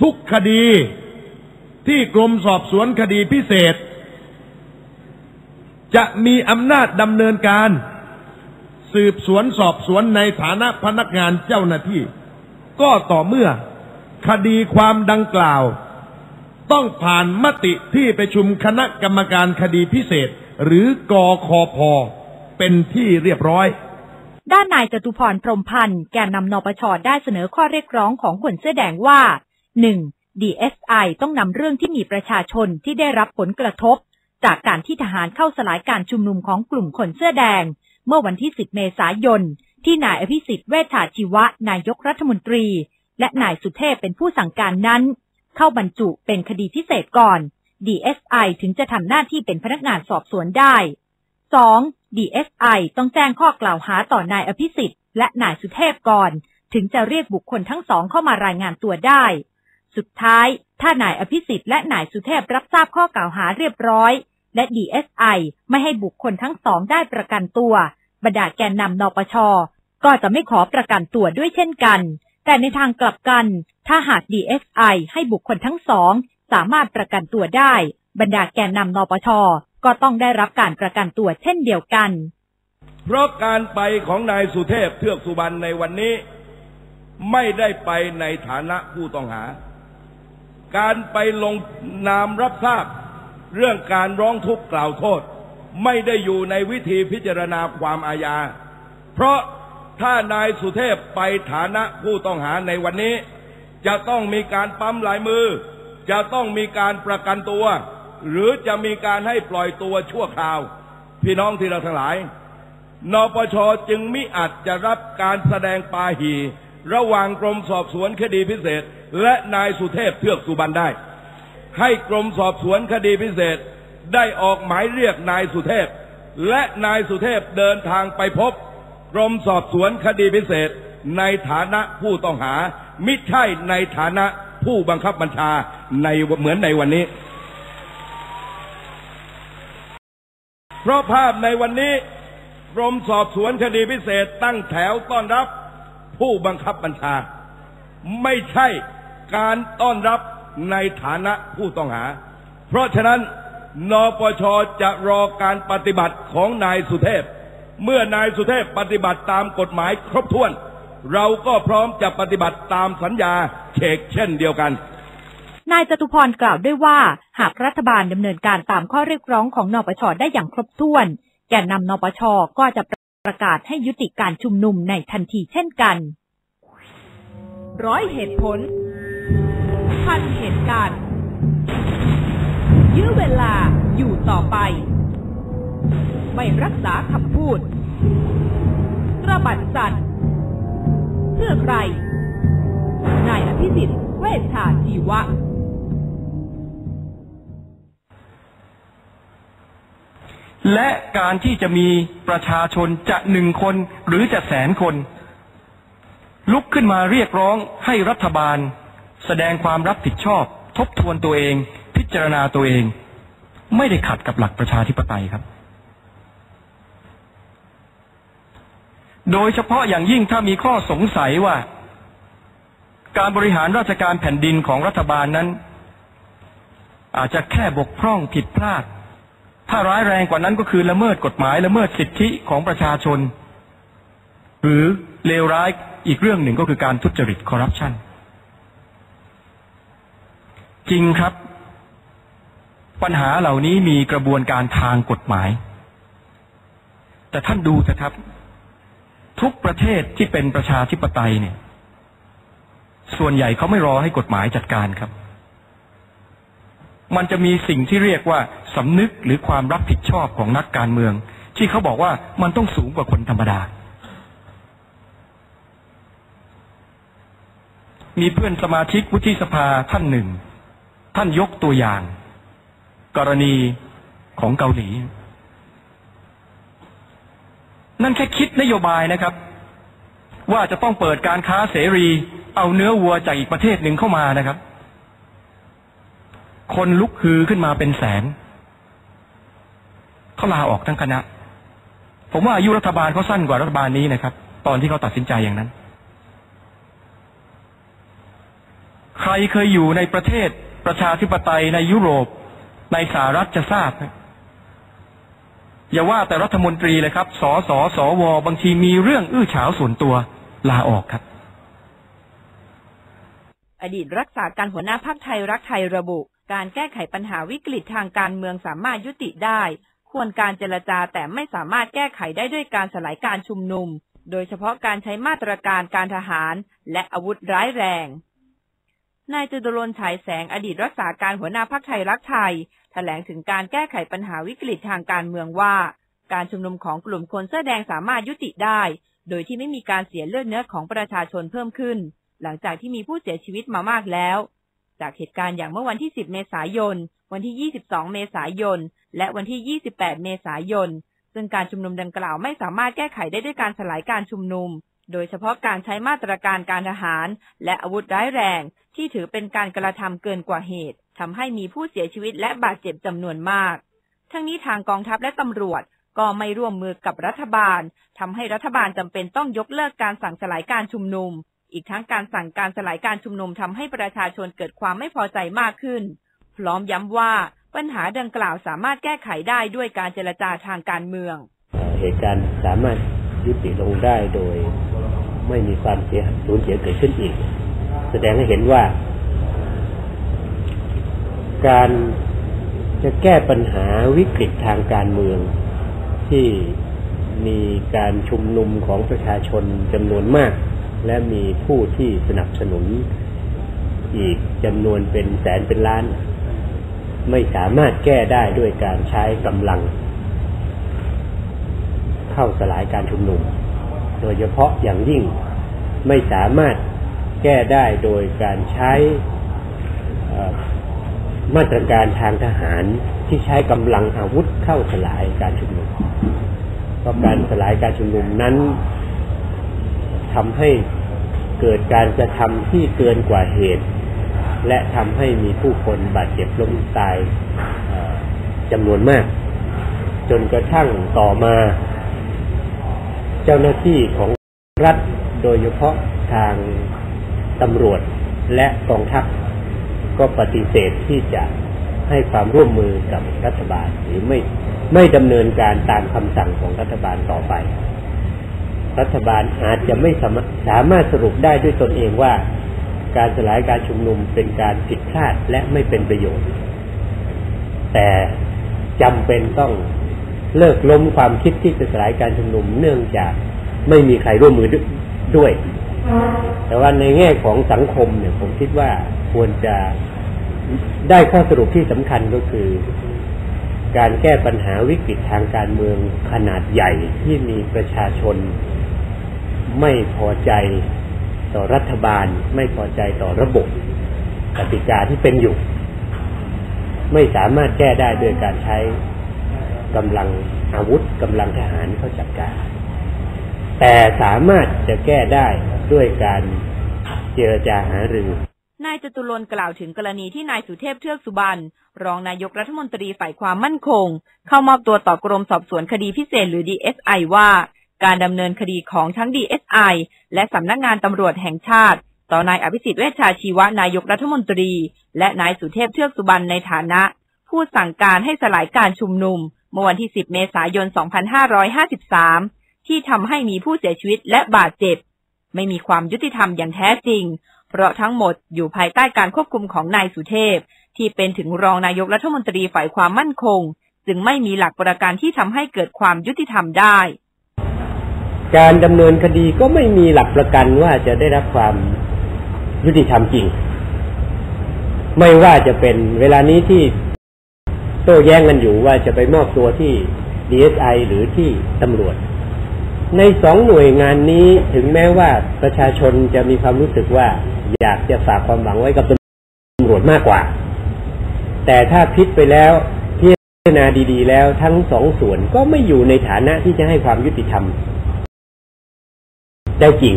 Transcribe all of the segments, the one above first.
ทุกคดีที่กรมสอบสวนคดีพิเศษ จะมีอำนาจดำเนินการ สืบสวนสอบสวนในฐานะพนักงานเจ้าหน้าที่ ก็ต่อเมื่อคดีความดังกล่าว ต้องผ่านมติที่ประชุมคณะกรรมการคดีพิเศษ หรือกอคอพอเป็นที่เรียบร้อย ด้านนายจตุพรพรมพันธ์แกนนำนปชได้เสนอข้อเรียกร้องของคนเสื้อแดงว่า 1. DSI ต้องนำเรื่องที่มีประชาชนที่ได้รับผลกระทบ จากการที่ทหารเข้าสลายการชุมนุมของกลุ่มคนเสื้อแดง เมื่อวันที่ 10 เมษายน ที่นายอภิสิทธิ์เวชชาชีวะ นายกรัฐมนตรี และนายสุเทพเป็นผู้สั่งการนั้น เข้าบรรจุเป็นคดีพิเศษก่อน DSI ถึงจะทำหน้าที่เป็นพนักงานสอบสวนได้ 2. DSI ต้องแจ้งข้อกล่าวหาต่อนายอภิสิทธิ์และนายสุเทพก่อน ถึงจะเรียกบุคคลทั้งสองเข้ามารายงานตัวได้ สุดท้าย ถ้านายอภิสิทธิ์และนายสุเทพรับทราบข้อกล่าวหาเรียบร้อย และ DSI ไอไม่ให้บุคคลทั้งสองได้ประกันตัว บรรดาแกนนำนปช ก็จะไม่ขอประกันตัวด้วยเช่นกัน แต่ในทางกลับกัน ถ้าหาก DSI ให้บุคคลทั้งสองสามารถประกันตัวได้ บรรดาแกนนำนปช ก็ต้องได้รับการประกันตัวเช่นเดียวกัน เพราะการไปของนายสุเทพเทือกสุบรรณในวันนี้ ไม่ได้ไปในฐานะผู้ต้องหา การไปลงนามรับทราบ เรื่องการร้องทุกข์กล่าวโทษ ไม่ได้อยู่ในวิธีพิจารณาความอาญา เพราะถ้านายสุเทพไปฐานะผู้ต้องหาในวันนี้ จะต้องมีการปั๊มลายมือ จะต้องมีการประกันตัว หรือจะมีการให้ปล่อยตัวชั่วคราว พี่น้องที่เราทั้งหลาย นปชจึงมิอาจจะรับการแสดงปาหี ระหว่างกรมสอบสวนคดีพิเศษ และนายสุเทพเทือกสุบรรณได้ ให้กรมสอบสวนคดีพิเศษ ได้ออกหมายเรียกนายสุเทพ และนายสุเทพเดินทางไปพบ กรมสอบสวนคดีพิเศษ ในฐานะผู้ต้องหา มิใช่ในฐานะผู้บังคับบัญชาในเหมือนในวันนี้ เพราะภาพในวันนี้กรมสอบสวนคดีพิเศษตั้งแถวต้อนรับ ผู้บังคับบัญชา ไม่ใช่การต้อนรับในฐานะผู้ต้องหา เพราะฉะนั้นนปชจะรอการปฏิบัติของนายสุเทพ เมื่อนายสุเทพปฏิบัติตามกฎหมายครบถ้วน เราก็พร้อมจะปฏิบัติตามสัญญาเขกเช่นเดียวกันนายจตุพรกล่าวด้วยว่า หากรัฐบาลดำเนินการตามข้อเรียกร้องของนปชได้อย่างครบถ้วน แกนนำนปชก็จะ ประกาศให้ยุติการชุมนุมในทันทีเช่นกัน ร้อยเหตุผล พันเหตุการณ์ยื้อเวลาอยู่ต่อไป ไม่รักษาคำพูดระบัดสัตว์เพื่อใคร นายอภิสิทธิ์เวชชาชีวะ และการที่จะมีประชาชนจะหนึ่งคนหรือจะแสนคน ลุกขึ้นมาเรียกร้องให้รัฐบาล แสดงความรับผิดชอบ ทบทวนตัวเอง พิจารณาตัวเอง ไม่ได้ขัดกับหลักประชาธิปไตยครับ โดยเฉพาะอย่างยิ่งถ้ามีข้อสงสัยว่า การบริหารราชการแผ่นดินของรัฐบาลนั้น อาจจะแค่บกพร่องผิดพลาด ถ้าร้ายแรงกว่านั้นก็คือละเมิดกฎหมายละเมิดสิทธิของประชาชน หรือเลวร้ายอีกเรื่องหนึ่งก็คือการทุจริตคอร์รัปชันจริงครับ ปัญหาเหล่านี้มีกระบวนการทางกฎหมาย แต่ท่านดูเถอะครับ ทุกประเทศที่เป็นประชาธิปไตยเนี่ย ส่วนใหญ่เขาไม่รอให้กฎหมายจัดการครับ มันจะมีสิ่งที่เรียกว่าสำนึกหรือความรับผิดชอบของนักการเมือง ที่เขาบอกว่ามันต้องสูงกว่าคนธรรมดา มีเพื่อนสมาชิกวุฒิสภาท่านหนึ่ง ท่านยกตัวอย่าง กรณีของเกาหลี นั่นแค่คิดนโยบายนะครับ ว่าจะต้องเปิดการค้าเสรี เอาเนื้อวัวจากอีกประเทศหนึ่งเข้ามานะครับ คนลุกฮือขึ้นมาเป็นแสนเขาลาออกทั้งคณะ ผมว่าอายุรัฐบาลเขาสั้นกว่ารัฐบาลนี้นะครับ ตอนที่เขาตัดสินใจอย่างนั้น ใครเคยอยู่ในประเทศประชาธิปไตยในยุโรปในสหรัฐจะทราบอย่าว่าแต่รัฐมนตรีเลยครับ สสสว บางทีมีเรื่องอื้อฉาวส่วนตัวลาออกครับ อดีตรักษาการหัวหน้าพรรคไทยรักไทยระบุ การแก้ไขปัญหาวิกฤตทางการเมืองสามารถยุติได้ ควรการเจรจาแต่ไม่สามารถแก้ไขได้ด้วยการสลายการชุมนุม โดยเฉพาะการใช้มาตรการการทหาร และอาวุธร้ายแรง นายจตุรนฉายแสงอดีตรักษาการหัวหน้าพรรคไทยรักไทยแถลงถึงการแก้ไขปัญหาวิกฤตทางการเมืองว่า การชุมนุมของกลุ่มคนเสื้อแดงสามารถยุติได้ โดยที่ไม่มีการเสียเลือดเนื้อของประชาชนเพิ่มขึ้น หลังจากที่มีผู้เสียชีวิตมามากแล้ว จากเหตุการณ์อย่างเมื่อวันที่ 10 เมษายน วันที่ 22 เมษายน และวันที่ 28 เมษายน ซึ่งการชุมนุมดังกล่าวไม่สามารถแก้ไขได้ด้วยการสลายการชุมนุม โดยเฉพาะการใช้มาตรการการทหาร และอาวุธร้ายแรง ที่ถือเป็นการกระทำเกินกว่าเหตุทำให้มีผู้เสียชีวิตและบาดเจ็บจำนวนมาก ทั้งนี้ทางกองทัพและตำรวจก็ไม่ร่วมมือกับรัฐบาลทำให้รัฐบาลจำเป็นต้องยกเลิกการสั่งสลายการชุมนุม อีกทั้งการสั่งการสลายการชุมนุมทำให้ประชาชนเกิดความไม่พอใจมากขึ้น พร้อมย้ำว่าปัญหาดังกล่าวสามารถแก้ไขได้ด้วยการเจรจาทางการเมือง เหตุการณ์สามารถยุติลงได้โดยไม่มีความเสียสูญเสียเกิดขึ้นอีก แสดงให้เห็นว่า การจะแก้ปัญหาวิกฤตทางการเมืองที่มีการชุมนุมของประชาชนจำนวนมาก และมีผู้ที่สนับสนุนอีกจำนวนเป็นแสนเป็นล้าน ไม่สามารถแก้ได้ด้วยการใช้กำลัง เข้าสลายการชุมนุม โดยเฉพาะอย่างยิ่งไม่สามารถแก้ได้โดยการใช้มาตรการทางทหารที่ใช้กำลังอาวุธเข้าสลายการชุมนุมเพราะการสลายการชุมนุมนั้น ทำให้เกิดการกระทำที่เกินกว่าเหตุ และทำให้มีผู้คนบาดเจ็บล้มตายจำนวนมาก จนกระทั่งต่อมา เจ้าหน้าที่ของรัฐโดยเฉพาะทางตำรวจและกองทัพก็ปฏิเสธที่จะให้ความร่วมมือกับรัฐบาลหรือไม่ไม่ดำเนินการตามคำสั่งของรัฐบาลต่อไป รัฐบาลอาจจะไม่สามารถสามารถสรุปได้ด้วยตนเองว่า การสลายการชุมนุมเป็นการผิดพลาดและไม่เป็นประโยชน์ แต่จำเป็นต้องเลิกล้มความคิดที่จะสลายการชุมนุมเนื่องจากไม่มีใครร่วมมือด้วย แต่ว่าในแง่ของสังคมเนี่ยผมคิดว่าควรจะได้ข้อสรุปที่สำคัญก็คือ การแก้ปัญหาวิกฤตทางการเมืองขนาดใหญ่ที่มีประชาชน ไม่พอใจต่อรัฐบาล ไม่พอใจต่อระบบกติกาที่เป็นอยู่ ไม่สามารถแก้ได้ด้วยการใช้กำลังอาวุธกำลังทหารเข้าจัดการ แต่สามารถจะแก้ได้ด้วยการเจรจาหารือนายจตุรนกล่าวถึงกรณีที่นายสุเทพเทือกสุบรรณรองนายกรัฐมนตรีฝ่ายความมั่นคง เข้ามอบตัวต่อกรมสอบสวนคดีพิเศษหรือ DSI ว่า การดำเนินคดีของทั้ง DSI และสำนักงานตำรวจแห่งชาติ ต่อนายอภิสิทธิ์เวชชาชีวะนายกรัฐมนตรี และนายสุเทพเทือกสุบรรณในฐานะ ผู้สั่งการให้สลายการชุมนุมเมื่อวันที่ 10 เมษายน 2553 ที่ทำให้มีผู้เสียชีวิตและบาดเจ็บ ไม่มีความยุติธรรมอย่างแท้จริง เพราะทั้งหมดอยู่ภายใต้การควบคุมของนายสุเทพ ที่เป็นถึงรองนายกรัฐมนตรีฝ่ายความมั่นคง จึงไม่มีหลักประกันที่ทำให้เกิดความยุติธรรมได้ การดำเนินคดีก็ไม่มีหลักประกันว่าจะได้รับความยุติธรรมจริง ไม่ว่าจะเป็นเวลานี้ที่โต้แย้งกันอยู่ว่าจะไปมอบตัวที่ DSI หรือที่ตำรวจ ในสองหน่วยงานนี้ถึงแม้ว่าประชาชนจะมีความรู้สึกว่า อยากจะฝากความหวังไว้กับตำรวจมากกว่า แต่ถ้าพิจไปแล้วพิจารณาดี ๆ แล้วทั้งสองส่วนก็ไม่อยู่ในฐานะที่จะให้ความยุติธรรม ได้จริง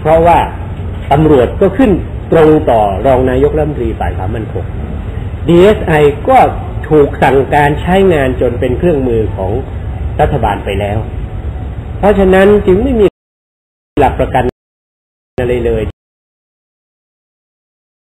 เพราะว่าตำรวจก็ขึ้นตรงต่อรองนายกรัฐมนตรีฝ่ายความมั่นคง DSI ก็ถูกสั่งการใช้งานจนเป็นเครื่องมือของรัฐบาลไปแล้ว เพราะฉะนั้นจึงไม่มีหลักประกันอะไรเลย